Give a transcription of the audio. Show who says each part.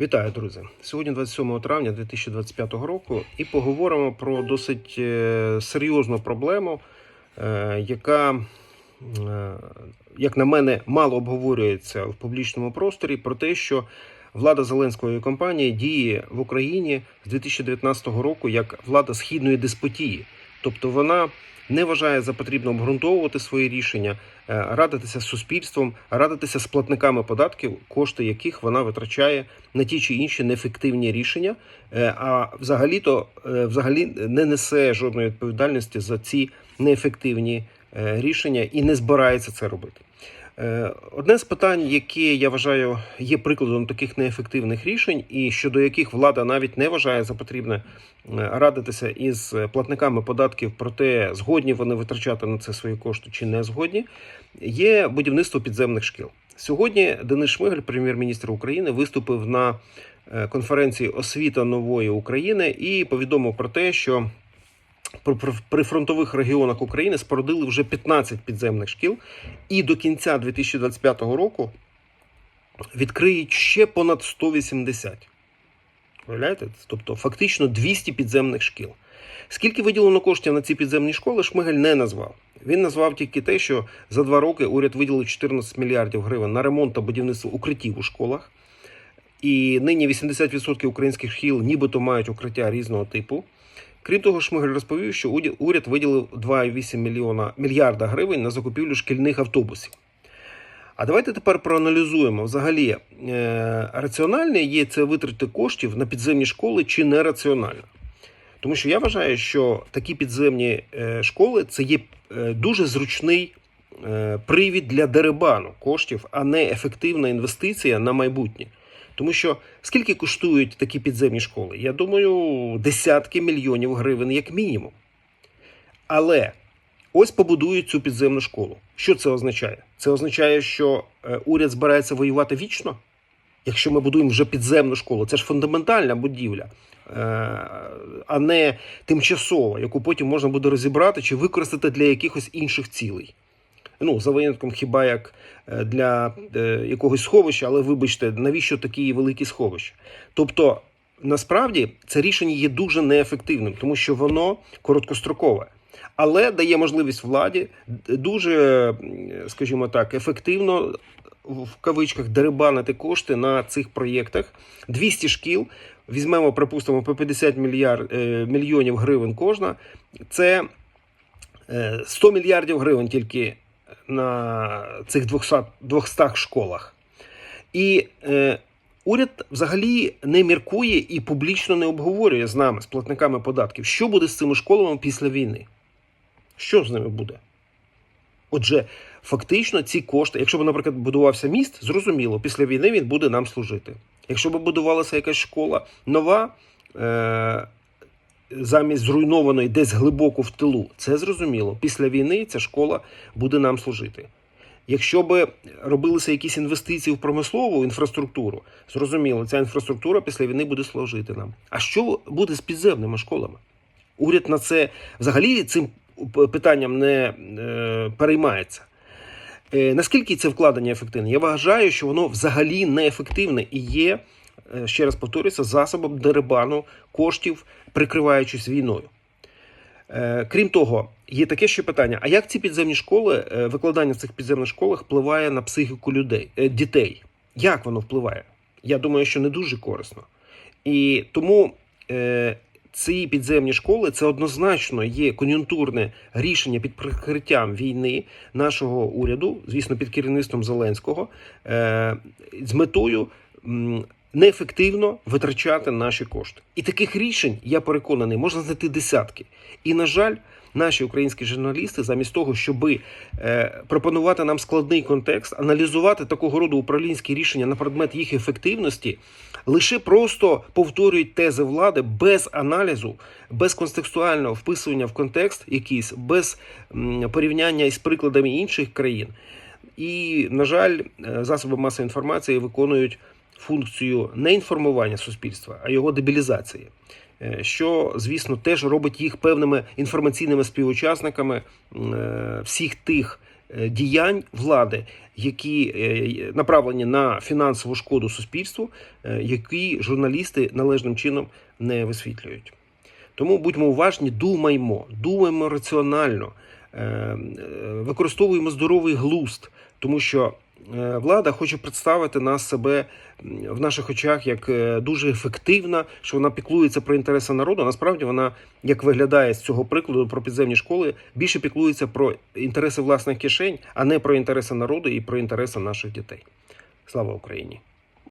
Speaker 1: Вітаю, друзі! Сьогодні 27 травня 2025 року, і поговоримо про досить е, серйозну проблему, е, яка, е, як на мене, мало обговорюється в публічному просторі про те, що влада Зеленської компанії діє в Україні з 2019 року як влада східної деспотії, тобто вона не вважає за потрібно обґрунтовувати свої рішення, е, радитися з суспільством, радитися з платниками податків, кошти яких вона витрачає на ті чи інші неефективні рішення, е, а взагалі-то е, взагалі не несе жодної відповідальності за ці неефективні рішення і не збирається це робити. Е, Одне з питань, яке я вважаю є прикладом таких неефективних рішень, і щодо яких влада навіть не вважає за потрібне е, радитися із платниками податків про те, згодні вони витрачати на це свої кошти чи не згодні, є будівництво підземних шкіл. Сьогодні Денис Шмигаль, прем'єр-міністр України, виступив на е, конференції Освіта нової України і повідомив про те, що при- фронтових регіонах України спорудили вже 15 підземних шкіл, і до кінця 2025 року відкриють ще понад 180. Уявляєте? Тобто фактично 200 підземних шкіл. Скільки виділено коштів на ці підземні школи, Шмигаль не назвав. Він назвав тільки те, що за два роки уряд виділив 14 мільярдів гривень на ремонт та будівництво укриттів у школах. І нині 80% українських шкіл нібито мають укриття різного типу. Крім того, Шмигаль розповів, що уряд виділив 2,8 мільйона мільярда гривень на закупівлю шкільних автобусів. А давайте тепер проаналізуємо взагалі е, раціональне є це витрати коштів на підземні школи чи нераціонально. Тому що я вважаю, що такі підземні е, школи це є е, дуже зручний е, привід для дерибану коштів, а не ефективна інвестиція на майбутнє. Тому що скільки коштують такі підземні школи? Я думаю, десятки мільйонів гривень як мінімум. Але ось побудують цю підземну школу. Що це означає? Це означає, що е, уряд збирається воювати вічно. Якщо ми будуємо вже підземну школу, це ж фундаментальна будівля, е, а не тимчасова, яку потім можна буде розібрати чи використати для якихось інших цілей. Ну, за винятком хіба як е, для е, якогось сховища, але вибачте, навіщо такі великі сховища? Тобто, насправді це рішення є дуже неефективним, тому що воно короткострокове, але дає можливість владі дуже, скажімо так, ефективно в кавичках дерибанити кошти на цих проєктах. 200 шкіл. Візьмемо, припустимо, по 50 мільярд, е, мільйонів гривень кожна. Це е, 100 мільярдів гривень тільки на цих 200, 200 школах. І е, уряд взагалі не міркує і публічно не обговорює з нами, з платниками податків, що буде з цими школами після війни. Що з ними буде? Отже, фактично ці кошти, якщо б, наприклад, будувався міст, зрозуміло, після війни він буде нам служити. Якщо б будувалася якась школа нова, е- замість зруйнованої десь глибоко в тилу, це зрозуміло. Після війни ця школа буде нам служити. Якщо б робилися якісь інвестиції в промислову інфраструктуру, зрозуміло, ця інфраструктура після війни буде служити нам. А що буде з підземними школами? Уряд на це взагалі цим питанням не е, переймається. Е, наскільки це вкладення ефективне? Я вважаю, що воно взагалі неефективне і є, ще раз повторюся, засобом дерибану коштів, прикриваючись війною. Е, Крім того, є таке ще питання: а як ці підземні школи, е, викладання в цих підземних школах впливає на психіку людей, е, дітей? Як воно впливає? Я думаю, що не дуже корисно. І тому е, ці підземні школи це однозначно є кон'юнктурне рішення під прикриттям війни нашого уряду, звісно, під керівництвом Зеленського, е, з метою. Неефективно витрачати наші кошти, і таких рішень я переконаний, можна знайти десятки. І на жаль, наші українські журналісти, замість того, щоби е, пропонувати нам складний контекст, аналізувати такого роду управлінські рішення на предмет їх ефективності, лише просто повторюють тези влади без аналізу, без контекстуального вписування в контекст якийсь, без порівняння із прикладами інших країн. І, на жаль, е, засоби масової інформації виконують функцію не інформування суспільства, а його дебілізації. Е, Що, звісно, теж робить їх певними інформаційними співучасниками е, всіх тих е, діянь влади, які направлені на фінансову шкоду суспільству, які журналісти належним чином не висвітлюють. Тому будьмо уважні, думаймо, думаємо раціонально, використовуємо здоровий глузд, тому що влада хоче представити нас себе в наших очах як е, дуже ефективна, що вона піклується про інтереси народу. Насправді вона, як виглядає з цього прикладу про підземні школи, більше піклується про інтереси власних кишень, а не про інтереси народу і про інтереси наших дітей. Слава Україні!